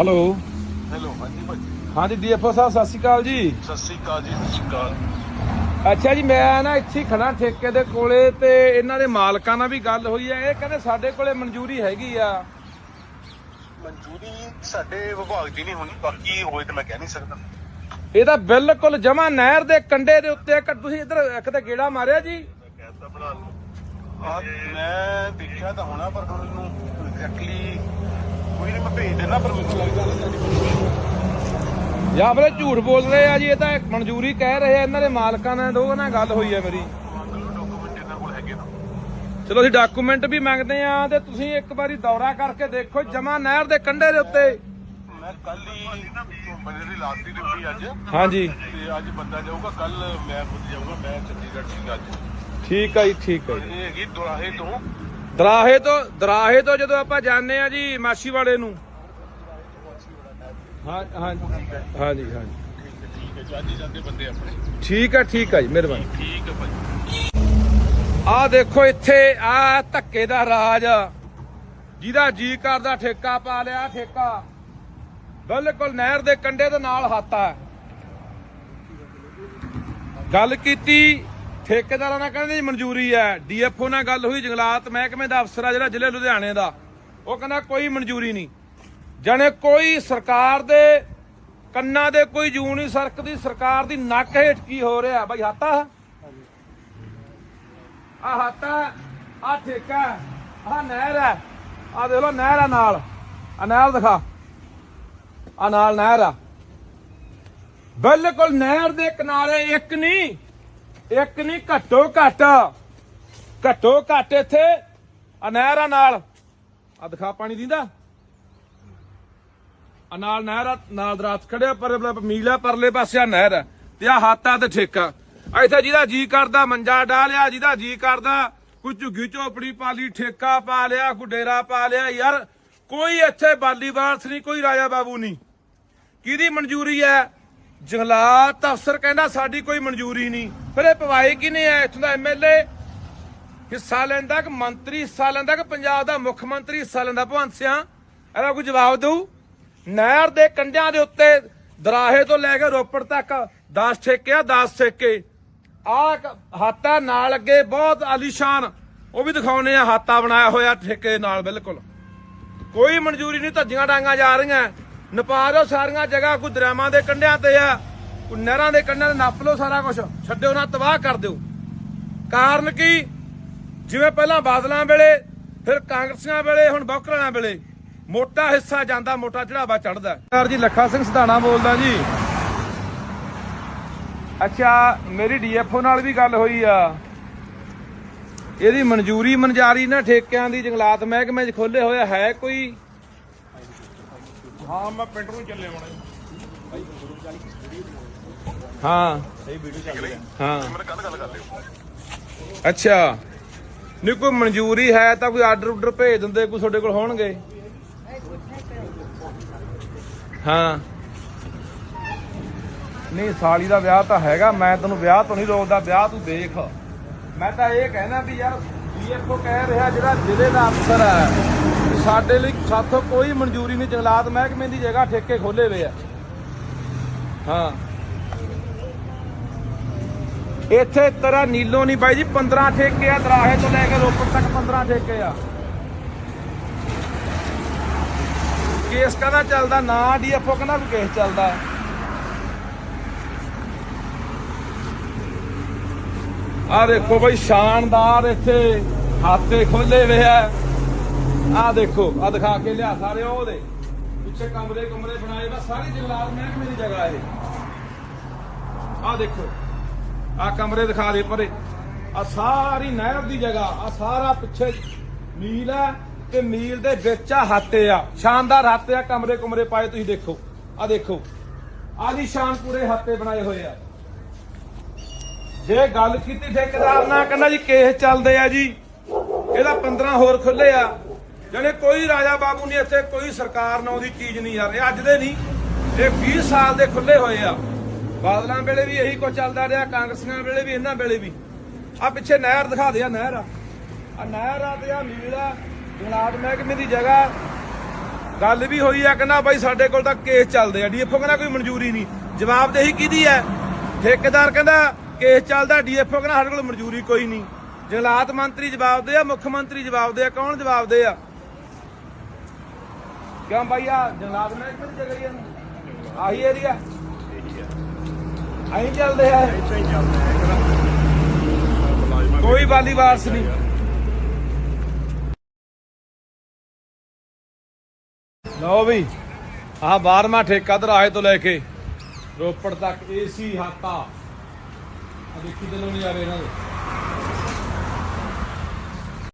Hello hello ਹਾਂਜੀ ਭਾਜੀ। ਹਾਂਜੀ ਡੀਐਫਓ ਸਾਹਿਬ ਸਤਿ ਸ਼੍ਰੀ ਅਕਾਲ ਜੀ। ਸਤਿ ਸ਼੍ਰੀ ਅਕਾਲ ਜੀ ਸਤਿ ਸ਼੍ਰੀ ਅਕਾਲ। ਅੱਛਾ ਜੀ ਮੈਂ ਨਾ ਇੱਥੇ ਹੀ ਖੜਾ ਠੇਕੇ ਦੇ ਕੋਲੇ ਤੇ ਇਹਨਾਂ ਦੇ ਮਾਲਕਾਂ ਨਾਲ ਵੀ ਗੱਲ ਹੋਈ ਹੈ ਇਹ ਕਹਿੰਦੇ ਸਾਡੇ ਕੋਲੇ ਮਨਜ਼ੂਰੀ ਹੈਗੀ ਆ। ਮਨਜ਼ੂਰੀ ਸਾਡੇ ਵਿਭਾਗ ਦੀ ਨਹੀਂ ਹੋਣੀ ਬਾਕੀ ਹੋਏ ਤਾਂ ਮੈਂ ਕਹਿ ਨਹੀਂ ਸਕਦਾ। ਇਹਦਾ ਬਿਲਕੁਲ ਜਮਾ ਨਹਿਰ ਦੇ ਕੰਢੇ ਦੇ ਉੱਤੇ ਇੱਕ ਤੁਸੀਂ ਇੱਧਰ ਇੱਕ ਤੇ ਗੇੜਾ ਮਾਰਿਆ ਜੀ। ਕਹਿਤਾ ਬਣਾ ਲਓ ਆ ਮੈਂ ਦੇਖਿਆ ਤਾਂ ਹੋਣਾ ਪਰ ਹੁਣ ਐਗਜ਼ੈਕਟਲੀ ਕੋਈ ਨਹੀਂ ਮੈਂ ਭੇਜ ਦੇਣਾ ਪਰ ਮੈਨੂੰ ਲੱਗਦਾ ਨਹੀਂ ਤੁਹਾਡੀ ਜਾਂ ਫਿਰ ਇਹ ਝੂਠ ਬੋਲ ਰਹੇ ਆ ਜੀ ਇਹ ਤਾਂ ਮਨਜ਼ੂਰੀ ਕਹਿ ਰਹੇ ਆ ਇਹਨਾਂ ਦੇ ਮਾਲਕਾਂ ਨਾਲ ਦੋ ਨਾਲ ਗੱਲ ਹੋਈ ਹੈ ਮੇਰੀ। ਚਲੋ ਅਸੀਂ ਡਾਕੂਮੈਂਟ ਵੀ ਮੰਗਦੇ ਆ ਤੇ ਤੁਸੀਂ ਇੱਕ ਵਾਰੀ ਦੌਰਾ ਕਰਕੇ ਦੇਖੋ ਜਮਾ ਨਹਿਰ ਦੇ ਕੰਢੇ ਦੇ ਉੱਤੇ। ਮੈਂ ਕੱਲ ਹੀ ਬੰਦੇ ਦੀ ਲਾਸਟ ਦੀ ਡਿਊਟੀ ਅੱਜ। ਹਾਂਜੀ। ਤੇ ਅੱਜ ਬੰਦਾ ਜਾਊਗਾ ਕੱਲ ਮੈਂ ਖੁਦ ਜਾਊਗਾ ਮੈਂ ਚੰਡੀਗੜ੍ਹ ਸੀਗਾ ਅੱਜ। ਠੀਕ ਆ ਜੀ ਠੀਕ ਆ ਜੀ। ਇਹ ਹੈਗੀ ਦੁਰਾਹੇ ਤੋਂ ਦਰਾਹੇ ਤੋਂ ਦਰਾਹੇ ਤੋਂ ਜਦੋਂ ਆਪਾਂ ਜਾਂਦੇ ਆ ਜੀ ਮਾਛੀ ਵਾਲੇ ਨੂੰ। ਹਾਂ ਹਾਂ ਹਾਂਜੀ ਹਾਂਜੀ ਠੀਕ ਹੈ, ਠੀਕ ਆ ਜੀ, ਮਿਹਰਬਾਨੀ। ਠੀਕ ਹੈ ਭਾਜੀ ਆਹ ਦੇਖੋ ਇੱਥੇ ਆ ਧੱਕੇ ਦਾ ਰਾਜ। ਜਿਹਦਾ ਜੀ ਕਰਦਾ ਠੇਕਾ ਪਾ ਲਿਆ, ਠੇਕਾ। ਬਿਲਕੁਲ ਨਹਿਰ ਦੇ ਕੰਢੇ ਦੇ ਨਾਲ ਹਾਤਾ ਗੱਲ ਕੀਤੀ ਠੇਕੇਦਾਰਾਂ ਨਾਲ ਕਹਿੰਦੇ ਜੀ ਮਨਜ਼ੂਰੀ ਹੈ। ਡੀਐਫਓ ਨਾਲ ਗੱਲ ਹੋਈ, ਜੰਗਲਾਤ ਮਹਿਕਮੇ ਦਾ ਅਫਸਰ ਆ ਜਿਹੜਾ ਜ਼ਿਲ੍ਹੇ ਲੁਧਿਆਣੇ ਦਾ। ਉਹ ਕਹਿੰਦਾ ਕੋਈ ਮਨਜ਼ੂਰੀ ਨਹੀਂ। ਜਾਣੇ ਕੋਈ ਸਰਕਾਰ ਦੇ ਕੰਨਾਂ ਦੇ ਕੋਈ ਜੂ ਨਹੀਂ ਸਰਕਦੀ ਸਰਕਾਰ ਦੀ ਨੱਕ ਹੇਠ ਕੀ ਹੋ ਰਿਹਾ? ਬਾਈ ਹਾਤਾ ਆ? ਹਾਤਾ ਆ ਠੇਕਾ ਆ ਨਹਿਰ ਹੈ। ਆ ਦੇਖ ਲੋ ਨਹਿਰ ਆ ਨਾਲ। ਆ ਨਹਿਰ ਦਿਖਾ। ਆ ਨਾਲ ਨਹਿਰ ਆ। ਬਿਲਕੁਲ ਨਹਿਰ ਦੇ ਕਿਨਾਰੇ ਇੱਕ ਨਹੀਂ ਇੱਕ ਨਹੀਂ ਘੱਟੋ ਘੱਟ। ਘੱਟੋ ਘੱਟ ਇੱਥੇ ਆ ਨਹਿਰ ਆ ਨਾਲ। ਆ ਦਿਖਾ, ਪਾਣੀ ਦਿੰਦਾ? ਆ ਨਾਲ ਨਹਿਰ, ਨਾਲ ਦਰਾਤ ਖੜਿਆ ਪਰ ਮੀਲਾ ਪਰਲੇ ਪਾਸੇ ਆ ਨਹਿਰ ਤੇ ਆ ਹਾਤਾ ਤੇ ਠੇਕਾ। ਇੱਥੇ ਜਿਹਦਾ ਜੀ ਕਰਦਾ, ਮੰਜਾ ਡਾਲਿਆ ਜਿਹਦਾ ਜੀ ਕਰਦਾ, ਕੋਈ ਝੁੱਗੀ ਝੋਪੜੀ ਪਾ ਲਈ, ਠੇਕਾ ਪਾ ਲਿਆ ਕੋਈ ਡੇਰਾ ਪਾ ਲਿਆ। ਯਾਰ, ਕੋਈ ਇੱਥੇ ਬਾਲੀ ਵਾਰਸ ਨਹੀਂ, ਕੋਈ ਰਾਜਾ ਬਾਬੂ ਨਹੀਂ। ਕਿਹਦੀ ਮਨਜ਼ੂਰੀ ਹੈ? ਜੰਗਲਾਤ ਅਫਸਰ ਕਹਿੰਦਾ, ਸਾਡੀ ਕੋਈ ਮਨਜ਼ੂਰੀ ਨਹੀਂ। ਫਿਰ ਇਹ ਪਵਾਏ ਕਿਨੇ ਆ ਇੱਥੋਂ ਦਾ ਐਮਐਲਏ ਹਿੱਸਾ ਲੈਂਦਾ ਕਿ ਮੰਤਰੀ ਹਿੱਸਾ ਲੈਂਦਾ ਕਿ ਪੰਜਾਬ ਦਾ ਮੁੱਖ ਮੰਤਰੀ ਹਿੱਸਾ ਲੈਂਦਾ ਭਗਵੰਤ ਸਿਆ, ਇਹਦਾ ਕੋਈ ਜਵਾਬ ਦਿਓ ਨਹਿਰ ਦੇ ਕੰਢਿਆਂ ਦੇ ਉੱਤੇ ਦਰਾਹੇ ਤੋਂ ਲੈ ਕੇ ਰੋਪੜ ਤੱਕ 10 ਠੇਕੇ ਆ 10 ਠੇਕੇ। ਆ ਹਾਤਾ ਨਾਲ ਅੱਗੇ ਬਹੁਤ ਆਲੀਸ਼ਾਨ। ਉਹ ਵੀ ਦਿਖਾਉਨੇ ਆ ਹਾਤਾ ਬਣਾਇਆ ਹੋਇਆ ਠੇਕੇ ਨਾਲ, ਬਿਲਕੁਲ। ਕੋਈ ਮਨਜ਼ੂਰੀ ਨਹੀਂ, ਧੱਜੀਆਂ ਡਾਂਗਾ ਜਾ ਰਹੀਆਂ। ਨਪਾ ਦਿਓ ਸਾਰੀਆਂ ਜਗ੍ਹਾ ਕੋਈ ਦਰਿਆਵਾਂ ਦੇ ਕੰਢਿਆਂ ਤੇ ਆ। ਨਹਿਰਾਂ ਦੇ ਕੰਢਿਆਂ ਤੇ ਨੱਪ ਲਓ ਸਾਰਾ ਕੁਝ ਛੱਡਿਓ ਨਾ, ਤਬਾਹ ਕਰ ਦਿਓ। ਕਾਰਨ ਕੀ? ਜਿਵੇਂ ਪਹਿਲਾਂ ਬਾਦਲਾਂ ਵੇਲੇ, ਫਿਰ ਕਾਂਗਰਸੀਆਂ ਵੇਲੇ, ਹੁਣ ਬੌਕਰਾਂ ਵੇਲੇ। ਮੋਟਾ ਹਿੱਸਾ ਜਾਂਦਾ, ਮੋਟਾ ਚੜਾਵਾ ਚੜਦਾ ਸਰ ਜੀ, ਲੱਖਾ ਸਿੰਘ ਸਧਾਣਾ ਬੋਲਦਾ ਜੀ। ਅੱਛਾ, ਮੇਰੀ ਡੀਐਫਓ ਨਾਲ ਵੀ ਗੱਲ ਹੋਈ ਆ। ਇਹਦੀ ਮਨਜ਼ੂਰੀ ਮਨਜ਼ਾਰੀ ਨਾ ਠੇਕਿਆਂ ਦੀ, ਜੰਗਲਾਤ ਮਹਿਕਮੇ 'ਚ ਖੋਲੇ ਹੋਇਆ ਹੈ ਕੋਈ? ਹਾਂ, ਮੈਂ ਪਿੰਡ ਨੂੰ ਚੱਲੇ ਹੋਣਾ। ਹਾਂ। ਸਹੀ ਵੀਡੀਓ ਚੱਲ ਰਹੀ ਹੈ। ਹਾਂ। ਮੇਰੇ ਕੱਲ ਗੱਲ ਕਰ ਲਿਓ। ਅੱਛਾ। ਨਹੀਂ ਕੋਈ ਮਨਜ਼ੂਰੀ ਹੈ ਤਾਂ ਕੋਈ ਆਰਡਰ ਉਡਰ ਭੇਜ ਦਿੰਦੇ ਕੋਈ ਤੁਹਾਡੇ ਕੋਲ ਹੋਣਗੇ? ਹਾਂ। ਨਹੀਂ ਸਾਲੀ ਦਾ ਵਿਆਹ ਤਾਂ ਹੈਗਾ ਮੈਂ ਤੈਨੂੰ ਵਿਆਹ ਤੋਂ ਨਹੀਂ ਰੋਕਦਾ ਵਿਆਹ ਤੂੰ ਦੇਖ। ਮੈਂ ਤਾਂ ਇਹ ਕਹਿਣਾ ਵੀ ਯਾਰ ਡੀਐਫਓ ਕਹਿ ਰਿਹਾ ਜਿਹੜਾ ਜ਼ਿਲ੍ਹੇ ਦਾ ਅਫਸਰ ਹੈ। ਵੀ ਸਾਡੇ ਲਈ ਸਾਥੋਂ ਕੋਈ ਮਨਜ਼ੂਰੀ ਨਹੀਂ ਜੰਗਲਾਤ ਮਹਿਕਮੇ ਦੀ ਜਗ੍ਹਾ ਠੇਕੇ ਖੋਲੇ ਹੋਏ ਆ। ਹਾਂ। ਇੱਥੇ ਤਰ੍ਹਾਂ ਨੀਲੋ ਨਹੀਂ ਬਾਈ ਜੀ 15 ਠੇਕੇ ਆ, ਦਰਾਹੇ ਤੋਂ ਲੈ ਕੇ ਰੋਪੜ ਤੱਕ 15 ਠੇਕੇ ਆ। ਕੇਸ ਕਹਿੰਦਾ ਚੱਲਦਾ, ਨਾ ਡੀਐਫਓ ਕਹਿੰਦਾ ਵੀ ਕੇਸ ਚੱਲਦਾ। ਆ ਦੇਖੋ ਬਈ, ਸ਼ਾਨਦਾਰ ਇੱਥੇ ਹਾਤੇ ਖੋਲੇ ਵੇ ਆ। ਆ ਦੇਖੋ ਆ ਦਿਖਾ ਕੇ ਲਿਆ ਸਾਰੇ ਉਹਦੇ ਪਿੱਛੇ ਕਮਰੇ ਕਮਰੇ ਬਣਾਏ ਵਾ ਸਾਰੀ ਜੰਗਲਾਤ ਮਹਿਕਮੇ ਦੀ ਜਗ੍ਹਾ ਇਹ। ਆ ਦੇਖੋ। ਆ ਕਮਰੇ ਦਿਖਾ ਦੇ ਪਰੇ। ਆ ਸਾਰੀ ਨਹਿਰ ਦੀ ਜਗ੍ਹਾ, ਆ ਸਾਰਾ ਪਿੱਛੇ ਮੀਲ ਆ ਤੇ ਮੀਲ ਦੇ ਵਿੱਚ ਆ ਹਾਤੇ ਆ। ਸ਼ਾਨਦਾਰ ਹਾਤੇ ਆ, ਕਮਰੇ ਕਮਰੇ ਪਾਏ ਤੁਸੀਂ ਦੇਖੋ। ਆ ਦੇਖੋ ਆਲੀ ਸ਼ਾਨ ਪੂਰੇ ਹਾਤੇ ਬਣਾਏ ਹੋਏ ਆ। ਜੇ ਗੱਲ ਕੀਤੀ ਠੇਕੇਦਾਰ ਨਾਲ, ਕਹਿੰਦਾ ਜੀ ਕੇਸ ਚੱਲਦੇ ਆ ਜੀ। ਇਹਦਾ 15 ਹੋਰ ਖੁੱਲੇ ਆ। ਜਾਨੇ ਕੋਈ ਰਾਜਾ ਬਾਬੂ ਨਹੀਂ ਇੱਥੇ, ਕੋਈ ਸਰਕਾਰ ਨਾਲ ਉਹਦੀ ਚੀਜ਼ ਨਹੀਂ ਯਾਰ ਇਹ ਅੱਜ ਦੇ ਨਹੀਂ, ਇਹ 20 ਸਾਲ ਦੇ ਖੁੱਲੇ ਹੋਏ ਆ। ਬਾਦਲਾਂ ਵੇਲੇ ਵੀ ਇਹੀ ਕੁਝ ਚੱਲਦਾ ਰਿਹਾ, ਕਾਂਗਰਸੀਆਂ ਵੇਲੇ ਵੀ, ਇਹਨਾਂ ਵੇਲੇ ਵੀ। ਆ ਪਿੱਛੇ ਨਹਿਰ ਦਿਖਾ ਦੇ ਨਹਿਰ ਆ। ਆ ਨਹਿਰ ਆ ਤੇ ਆ ਮੀਲ ਆ, ਜੰਗਲਾਤ ਮਹਿਕਮੇ ਦੀ ਜਗ੍ਹਾ। ਗੱਲ ਵੀ ਹੋਈ ਆ, ਕਹਿੰਦਾ ਬਾਈ ਸਾਡੇ ਕੋਲ ਤਾਂ ਕੇਸ ਚੱਲਦੇ ਆ। ਡੀਐਫਓ ਕਹਿੰਦਾ ਕੋਈ ਮਨਜ਼ੂਰੀ ਨਹੀਂ। ਜਵਾਬਦੇਹੀ ਕਿਹਦੀ ਹੈ? ਠੇਕੇਦਾਰ ਕਹਿੰਦਾ ਕੇਸ ਚੱਲਦਾ ਡੀਐਫਓ ਕਹਿੰਦਾ ਸਾਡੇ ਕੋਲ ਮਨਜ਼ੂਰੀ ਕੋਈ ਨਹੀਂ। ਜੰਗਲਾਤ ਮੰਤਰੀ ਜਵਾਬ ਦੇ ਆ, ਮੁੱਖ ਮੰਤਰੀ ਜਵਾਬ ਦੇ ਆ, ਕੌਣ ਜਵਾਬ ਦੇ ਆ? ਕਿਉਂ ਭਾਈ ਆ ਜੰਗਲਾਤ ਮਹਿਕਮੇ ਦੀ ਜਗ੍ਹਾ ਹੀ ਆ ਆਹੀ ਏਰੀਆ ਆਹੀ ਚੱਲਦੇ ਆ ਇੱਥੇ ਹੀ ਚੱਲਦਾ ਹੈ ਮੁਲਾਜ਼ਮਾਂ ਕੋਈ ਵਾਲੀ ਵਾਰਸ ਨਹੀਂ। ਲਓ ਵੀ, ਆਹ 12ਵਾਂ ਠੇਕਾ ਦਰਾਹੇ ਤੋਂ ਲੈ ਕੇ ਰੋਪੜ ਤੱਕ ਏਸੀ ਹਾਤਾ। ਆ ਦੇਖੀ ਦਿਲੋਂ ਨਹੀਂ ਇਹਨਾਂ ਦੇ।